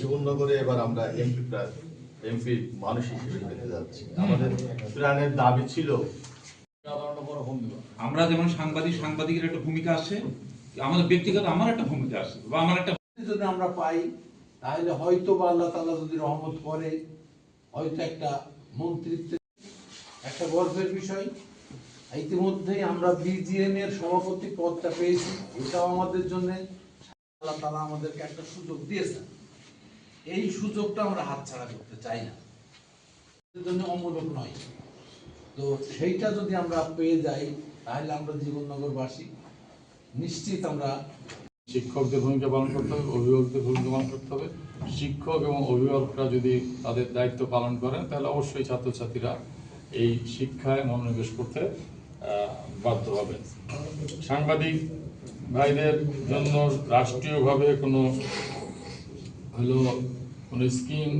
জীবননগরে এবার আমরা MP MP মানুষ হিসেবে পেতে যাচ্ছি। আমাদের প্রাণের দাবি ছিল। আমরা যেমন সাংবাদিক সাংবাদিকের একটা ভূমিকা আছে আমাদের ব্যক্তিগত আমার একটা ভূমিকা আছে বা আমার একটা যদি আমরা পাই তাহলে হয়তো বা আল্লাহ তালা যদি রহমত করে হয়তো একটা মন্ত্রিত্বের একটা গর্বের বিষয়। ইতিমধ্যেই আমরা বিজিএন এর সভাপতি পদটা পেয়েছি এটাও আমাদের জন্য আল্লাহ তালা আমাদেরকে একটা সুযোগ দিয়েছেন। এই সুযোগটা আমরা হাতছাড়া করতে চাই না। জন্য অমূলক নয়। তো সেইটা যদি আমরা পেয়ে যাই, তাহলে আমরা জীবননগরবাসী নিশ্চিত আমরা শিক্ষকদের ভূমিকা পালন করতে হবে, অভিভাবকদের ভূমিকা পালন করতে হবে। শিক্ষক এবং অভিভাবকরা যদি তাদের দায়িত্ব পালন করেন, তাহলে অবশ্যই ছাত্রছাত্রীরা এই শিক্ষায় মনোনিবেশ করতে বাধ্য হবে সাংবাদিক ভাইদের জন্য রাষ্ট্রীয়ভাবে কোনো হলো কোনো স্কিম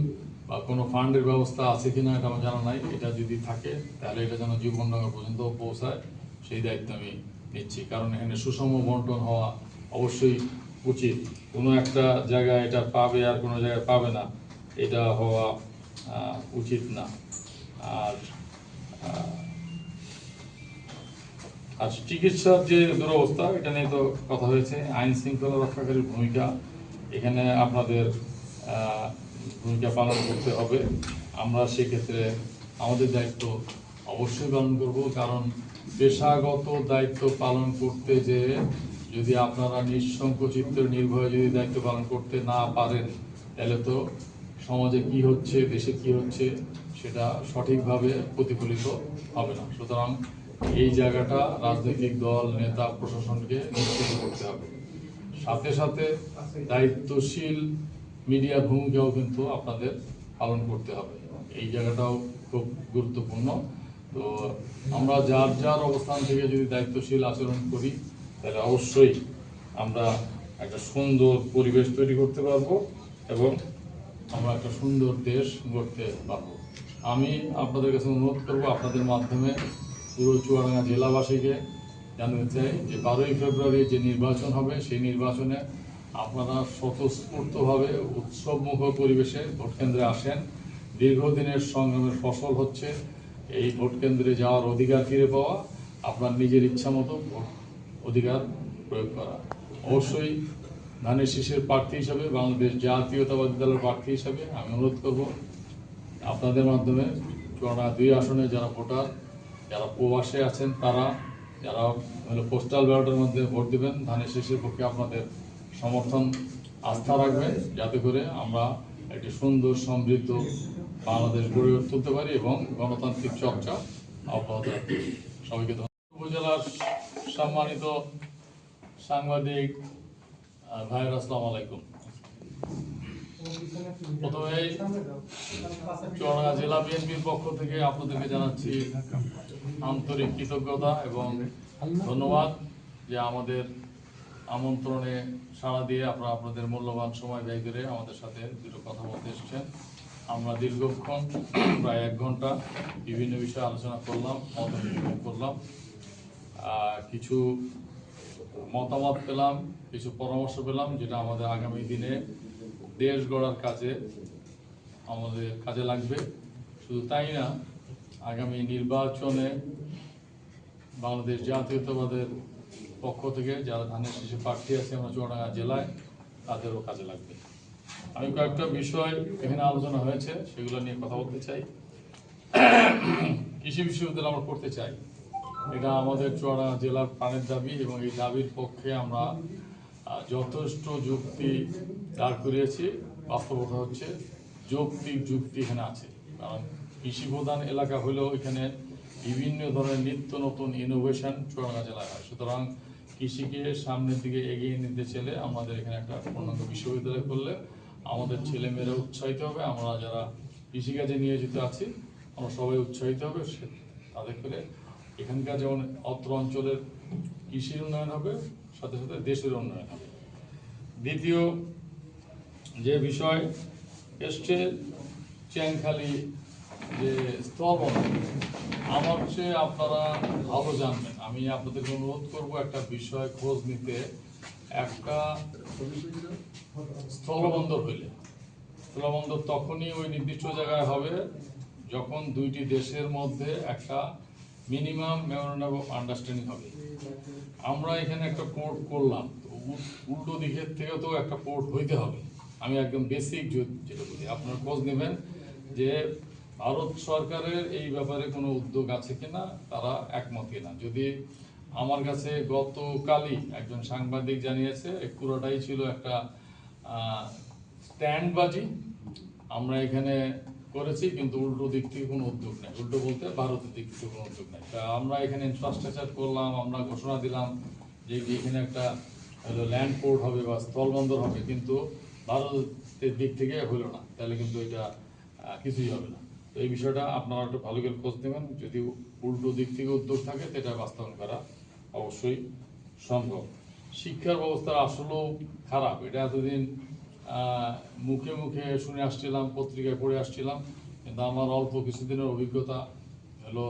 বা কোনো ফান্ডের ব্যবস্থা আছে কিনা এটা আমার জানা নাই। এটা যদি থাকে, তাহলে এটা যেন জীবননগর পর্যন্ত পৌঁছায়, সেই দায়িত্ব আমি নিচ্ছি। কারণ এখানে সুষম বন্টন হওয়া অবশ্যই উচিত। কোনো একটা জায়গায় এটা পাবে আর কোনো জায়গায় পাবে না, এটা হওয়া উচিত না। আর আর চিকিৎসার যে দুরবস্থা, এটা নিয়ে তো কথা হয়েছে, আইন শৃঙ্খলা রক্ষাকারীর ভূমিকা। এখানে আপনাদের ভূমিকা পালন করতে হবে। আমরা সেক্ষেত্রে আমাদের দায়িত্ব অবশ্যই পালন করব, কারণ পেশাগত দায়িত্ব পালন করতে যে যদি আপনারা নিঃসংকোচিত্ত নির্ভয়ে যদি দায়িত্ব পালন করতে না পারেন, তাহলে তো সমাজে কি হচ্ছে, দেশে কি হচ্ছে, সেটা সঠিকভাবে প্রতিফলিত হবে না। সুতরাং এই জায়গাটা রাজনৈতিক দল, নেতা, প্রশাসনকে নিশ্চিত করতে হবে। সাথে সাথে দায়িত্বশীল মিডিয়া ভূমিকাও কিন্তু আপনাদের পালন করতে হবে। এই জায়গাটাও খুব গুরুত্বপূর্ণ। তো আমরা যার যার অবস্থান থেকে যদি দায়িত্বশীল আচরণ করি, তাহলে অবশ্যই আমরা একটা সুন্দর পরিবেশ তৈরি করতে পারব এবং আমরা একটা সুন্দর দেশ গড়তে পারব। আমি আপনাদের কাছে অনুরোধ করব, আপনাদের মাধ্যমে পুরো চুয়াডাঙ্গা জেলাবাসীকে জানতে চাই যে, বারোই ফেব্রুয়ারি যে নির্বাচন হবে, সেই নির্বাচনে আপনারা স্বতঃস্ফূর্তভাবে উৎসবমুখর পরিবেশে ভোটকেন্দ্রে আসেন। দীর্ঘদিনের সংগ্রামের ফসল হচ্ছে এই ভোটকেন্দ্রে যাওয়ার অধিকার ফিরে পাওয়া, আপনার নিজের ইচ্ছা মতো অধিকার প্রয়োগ করা। অবশ্যই ধানের শীষের প্রার্থী হিসাবে, বাংলাদেশ জাতীয়তাবাদী দলের প্রার্থী হিসাবে আমি অনুরোধ করব, আপনাদের মাধ্যমে চুয়াডাঙ্গা দুই আসনে যারা ভোটার, যারা প্রবাসে আছেন তারা, যারা পোস্টাল ব্যালটের মধ্যে ভোট দেবেন, ধানের শীষের পক্ষে আপনাদের সমর্থন আস্থা রাখবে যাতে করে আমরা একটি সুন্দর সমৃদ্ধ বাংলাদেশ গড়ে তুলতে পারি এবং গণতান্ত্রিক চর্চা অব্যাহত রাখতে সবাইকে উপজেলার সম্মানিত সাংবাদিক আহ, ভাইয়ের আসসালামু আলাইকুম। প্রথমেই চুয়াডাঙ্গা জেলা বিএনপির পক্ষ থেকে আপনাদেরকে জানাচ্ছি আন্তরিক কৃতজ্ঞতা এবং ধন্যবাদ যে আমাদের আমন্ত্রণে সাড়া দিয়ে আপনারা আপনাদের মূল্যবান সময় ব্যয় করে আমাদের সাথে দুটো কথা বলতে এসেছেন। আমরা দীর্ঘক্ষণ, প্রায় এক ঘণ্টা বিভিন্ন বিষয়ে আলোচনা করলাম মত করলাম। কিছু মতামত পেলাম, কিছু পরামর্শ পেলাম যেটা আমাদের আগামী দিনে দেশ গড়ার কাজে আমাদের কাজে লাগবে। শুধু তাই না, আগামী নির্বাচনে বাংলাদেশ জাতীয়তাবাদের পক্ষ থেকে যারা ধানের শীষে প্রার্থী আছে আমরা চুয়াডাঙ্গা জেলায়, তাদেরও কাজে লাগবে। আমি কয়েকটা বিষয় এখানে আলোচনা হয়েছে, সেগুলো নিয়ে কথা বলতে চাই। কৃষি বিশ্ববিদ্যালয় আমরা করতে চাই। এটা আমাদের চুয়াডাঙ্গা জেলার প্রাণের দাবি এবং এই দাবির পক্ষে আমরা যথেষ্ট যুক্তি দাঁড় করিয়েছি। বাস্তবতা হচ্ছে যৌক্তিক যুক্তি এখানে আছে। কারণ কৃষি প্রধান এলাকা হলেও এখানে বিভিন্ন ধরনের নিত্য নতুন ইনোভেশন চুয়াডাঙ্গা জেলায় হয়। সুতরাং কৃষিকে সামনের দিকে এগিয়ে নিতে চলে আমাদের এখানে একটা পূর্ণাঙ্গ বিশ্ববিদ্যালয় করলে আমাদের ছেলেমেয়েরা উৎসাহিত হবে, আমরা যারা কৃষিকাজে নিয়োজিত আছি, আমরা সবাই উৎসাহিত হবে। সে- তাদের করে এখানকার যেমন অত্র অঞ্চলের কৃষির উন্নয়ন হবে, সাথে সাথে দেশের উন্নয়ন হবে। দ্বিতীয় যে বিষয়, এসছে চ্যাংখালি যে স্থলবন আমার চেয়ে আপনারা ভালো জানবেন। আমি আপনাদেরকে অনুরোধ করব একটা বিষয় খোঁজ নিতে। একটা স্থলবন্দর হইলে। স্থলবন্দর তখনই ওই নির্দিষ্ট জায়গায় হবে যখন দুইটি দেশের মধ্যে একটা মিনিমাম মেমোরেন্ডাম অফ আন্ডারস্ট্যান্ডিং হবে। আমরা এখানে একটা পোর্ট করলাম। উল্টো দিকের থেকে তো একটা পোর্ট হইতে হবে। আমি একদম বেসিক যেটা বলি, আপনার খোঁজ নেবেন যে ভারত সরকারের এই ব্যাপারে কোনো উদ্যোগ আছে কিনা, তারা একমত কিনা। যদি আমার কাছে গতকালই একজন সাংবাদিক জানিয়েছে, পুরোটাই ছিল একটা স্ট্যান্ডবাজি। আমরা এখানে করেছি, কিন্তু উল্টো দিক থেকে কোনো উদ্যোগ নেই। উল্টো বলতে ভারতের দিক থেকে কোনো উদ্যোগ নেই। তা আমরা এখানে ইনফ্রাস্ট্রাকচার করলাম, আমরা ঘোষণা দিলাম যে এখানে একটা ল্যান্ড পোর্ট হবে বা স্থলবন্দর হবে, কিন্তু ভারতের দিক থেকে হলো না। তাহলে কিন্তু এটা কিছুই হবে না। এই বিষয়টা আপনারা একটু ভালো করে খোঁজ নেবেন। যদি উল্টো দিক থেকে উদ্যোগ থাকে সেটা বাস্তবায়ন করা অবশ্যই সম্ভব। শিক্ষার ব্যবস্থা আসলেও খারাপ। এটা এতদিন মুখে মুখে শুনে আসছিলাম, পত্রিকায় পড়ে আসছিলাম, কিন্তু আমার অল্প কিছুদিনের অভিজ্ঞতা হলো